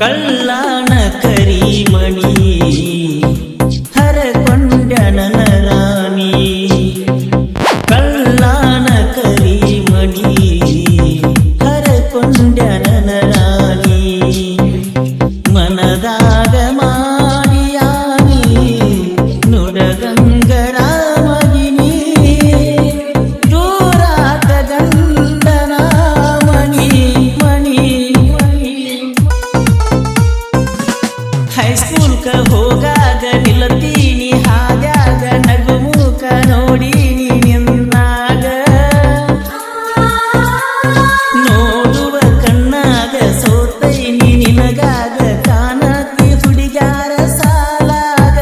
கல்லான கரிமணி ಮುಖ ಹೋಗಾಗ ನಿಲ್ಲತೀನಿ ಹಾಗಾಗ ನಗು ಮುಖ ನೋಡೀನಿ ನಿನ್ನಾಗ ನೋಡುವ ಕನ್ನಾಗ ಸೋತೈನಿ ನಿನಗಾಗ ಕಾಣತಿ ಹುಡುಗಾರ ಸಾಲಾಗ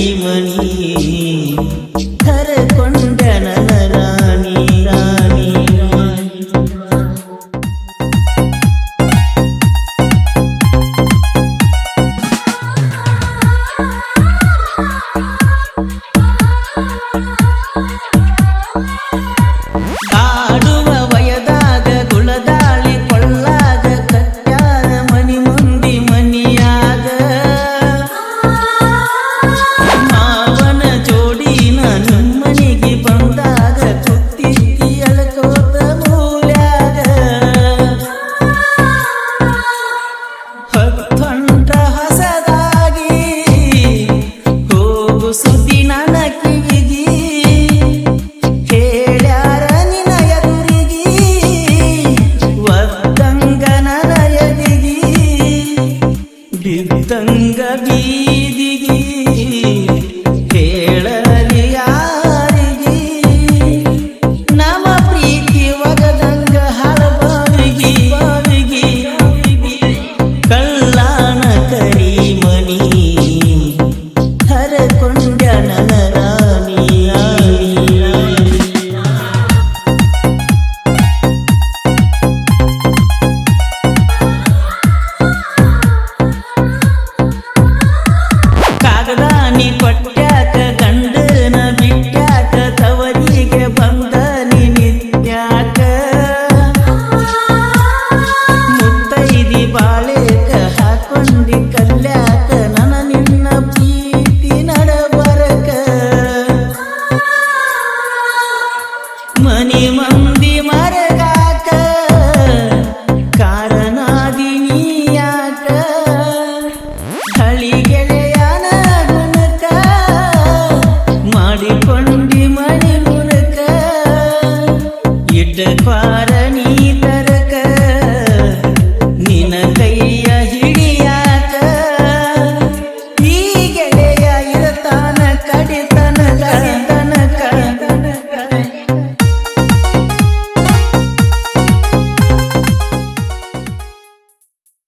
மணிமணி கர கொண்ட நலராணி ராணி காடுவ வய ಬಿದ್ದಂಗ ಬೀದಿಗೆ ಮನಿ ಮಂದಿ ಮರಗಾಕ ಕಾರಣಾದಿನಿ ಯಾಕ ಹಳಿ ಗೆಳೆಯನ ಗುಣಕ ಮಾಡಿಕೊಂಡಿ ಮನಿ ಮುನಕ ಇಟ್ಟ ಪಾರ ನೀ ತರಕ ನಿನ ಕೈಯ ಹಿಡಿ